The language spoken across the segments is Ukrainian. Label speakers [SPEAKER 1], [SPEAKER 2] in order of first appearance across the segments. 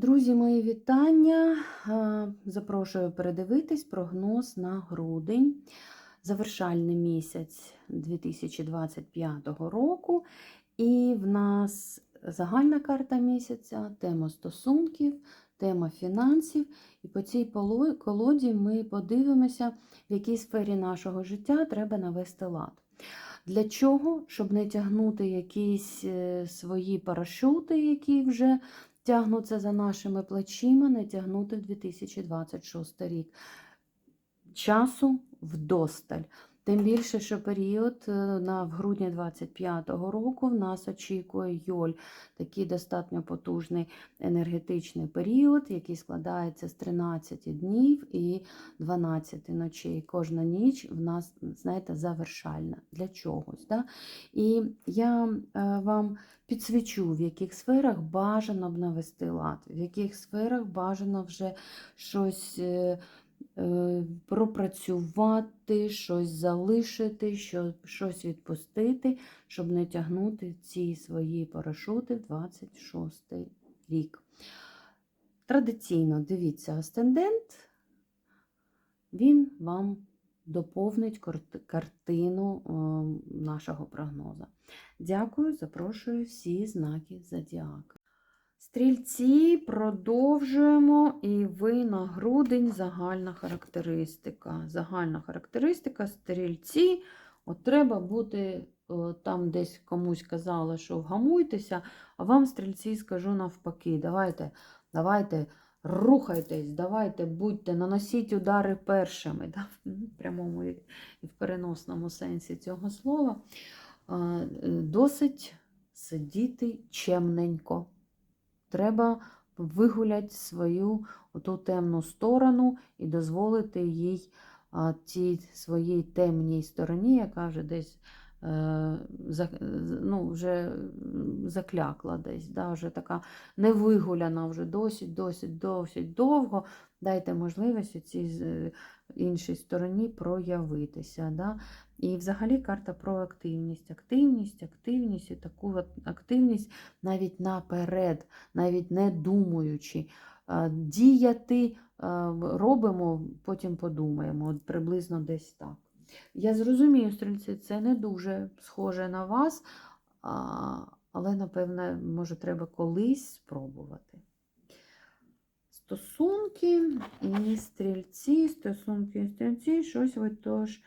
[SPEAKER 1] Друзі, мої вітання. Запрошую передивитись прогноз на грудень, завершальний місяць 2025 року. І в нас загальна карта місяця, тема стосунків, тема фінансів. І по цій колоді ми подивимося, в якій сфері нашого життя треба навести лад. Для чого? Щоб не тягнути якісь е, свої парашути, які вже тягнуться за нашими плечима, не тягнути в 2026 рік. Часу вдосталь. Тим більше, що період е, на в грудні 25-го року в нас очікує Йоль, такий достатньо потужний енергетичний період, який складається з 13 днів і 12 ночей. Кожна ніч в нас, знаєте, завершальна для чогось. Да? І я е, вам підсвічу, в яких сферах бажано б навести лад, в яких сферах бажано вже щось е, пропрацювати, щось залишити, щось відпустити, щоб не тягнути ці свої парашути в 26 рік. Традиційно дивіться асцендент, він вам доповнить картину е, нашого прогнозу. Дякую, запрошую всі знаки Зодіака. Стрільці продовжуємо, і ви на грудень загальна характеристика. Загальна характеристика стрільці. От треба бути там десь комусь казала, що вгамуйтеся, а вам стрільці скажу навпаки. Давайте, давайте, рухайтесь, давайте, будьте, наносіть удари першими. Да? В прямому і в переносному сенсі цього слова. Е, Досить сидіти чемненько. Треба вигуляти свою оту темну сторону і дозволити їй а, тій своїй темній стороні, яка вже десь ну, вже заклякла десь, да, вже така невигуляна, вже досить, досить, досить довго. Дайте можливість цій іншій стороні проявитися. Да? І взагалі карта про активність. Активність, активність і таку активність навіть наперед, навіть не думаючи. Діяти робимо, потім подумаємо, от приблизно десь так. Я зрозумію, стрільці, це не дуже схоже на вас, але, напевне, може, треба колись спробувати. Стосунки і стрільці, стосунки і стрільці, щось ви тож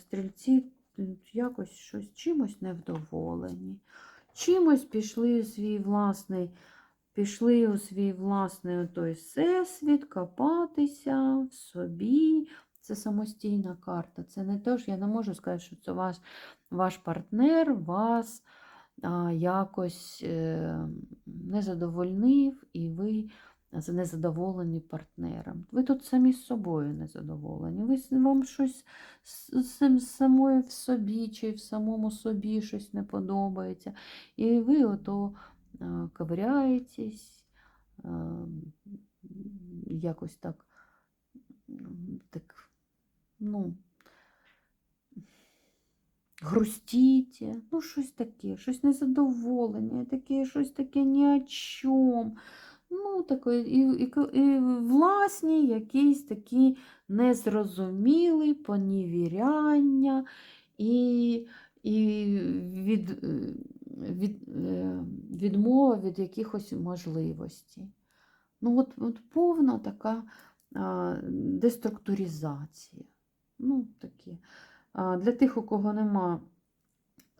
[SPEAKER 1] стрільці якось щось чимось невдоволені. Чимось пішли у свій власний, пішли у свій власний той всесвіт, копатися в собі. Це самостійна карта. Це не те, що я не можу сказати, що це ваш, ваш партнер вас а, якось е, не задовольнив, і ви незадоволені партнером. Ви тут самі з собою незадоволені. Ви вам щось з самою в собі чи в самому собі щось не подобається. І ви ото е, ковиряєтесь, е, якось так, так, ну, грустіте, ну, щось таке, щось незадоволення, таке, щось таке ні о чому. Ну, таке, і, і, і власні якісь такі незрозумілі понівіряння і, і від, від, е, відмова від якихось можливостей. Ну, от, от повна така а, деструктуризація. Ну, такі. Для тих, у кого нема.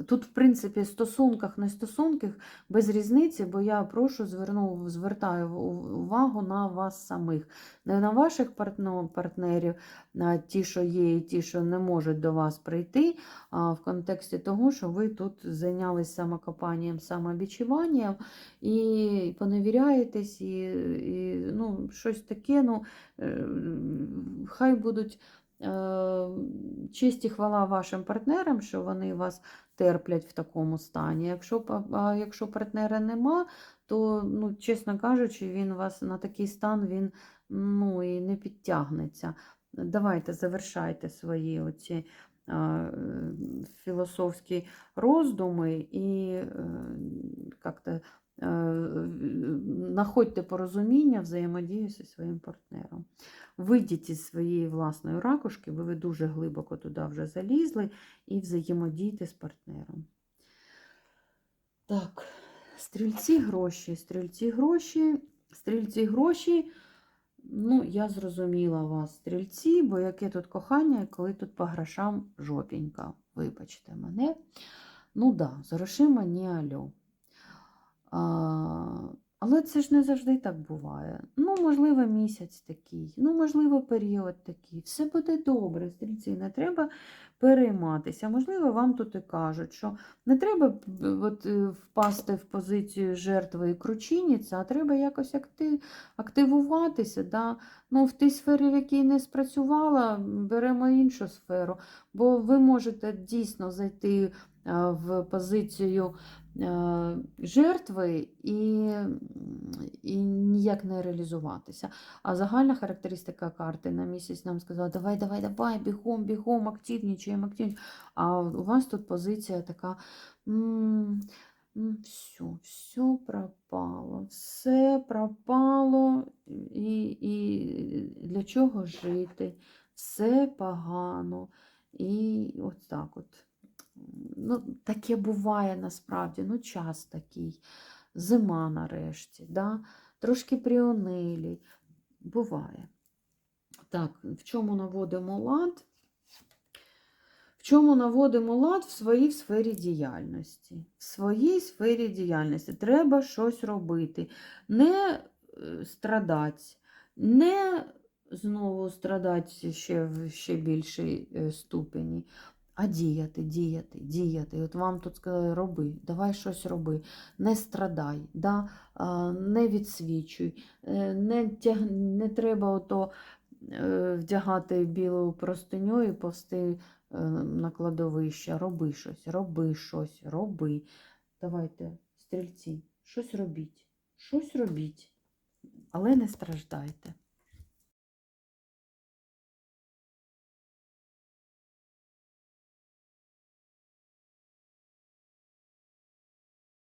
[SPEAKER 1] Тут, в принципі, стосунках, не стосунках, без різниці, бо я прошу зверну, звертаю увагу на вас самих. Не на ваших партнерів, на ті, що є, і ті, що не можуть до вас прийти, а в контексті того, що ви тут зайнялись самокопанням, самобічуванням і поневіряєтесь, і, і ну, щось таке, ну, е, хай будуть. Е, Честь і хвала вашим партнерам, що вони вас терплять в такому стані. Якщо, якщо партнера нема, то, ну, чесно кажучи, він вас на такий стан він ну, і не підтягнеться. Давайте завершайте свої оці е, філософські роздуми і е, е, знаходьте порозуміння, взаємодію зі своїм партнером. Вийдіть із своєї власної ракушки, бо ви дуже глибоко туди вже залізли, і взаємодійте з партнером. Так, стрільці гроші, стрільці гроші, стрільці гроші. Ну, я зрозуміла вас, стрільці, бо яке тут кохання, коли тут по грошам жопінька. Вибачте мене. Ну да, з грошима ні альо. Але це ж не завжди так буває. Ну, можливо, місяць такий, ну, можливо, період такий. Все буде добре, стрільці, не треба перейматися. Можливо, вам тут і кажуть, що не треба от, е, впасти в позицію жертви і кручиніця, а треба якось акти- активуватися. Да? Ну, в тій сфері, в якій не спрацювала, беремо іншу сферу, бо ви можете дійсно зайти е, в позицію жертви і, і ніяк не реалізуватися. А загальна характеристика карти на місяць нам сказала: давай, давай, давай, бігом, бігом, активнічаємо, активнічаємо. А у вас тут позиція така. Все, все пропало, все пропало, і, і для чого жити? Все погано. І от так от. Ну, таке буває насправді, ну час такий. Зима нарешті, да? трошки пріонилі. Буває. Так, в чому наводимо лад? В чому наводимо лад в своїй сфері діяльності? В своїй сфері діяльності треба щось робити. Не е, страдати, не знову страдати ще в ще більшій е, ступені, а діяти, діяти, діяти. От вам тут сказали, роби, давай щось роби, не страдай, да? не відсвічуй, е, не, тяг... не треба ото е, вдягати білу простиню і повсти е, на кладовище. Роби щось, роби щось, роби. Давайте, стрільці, щось робіть, щось робіть, але не страждайте.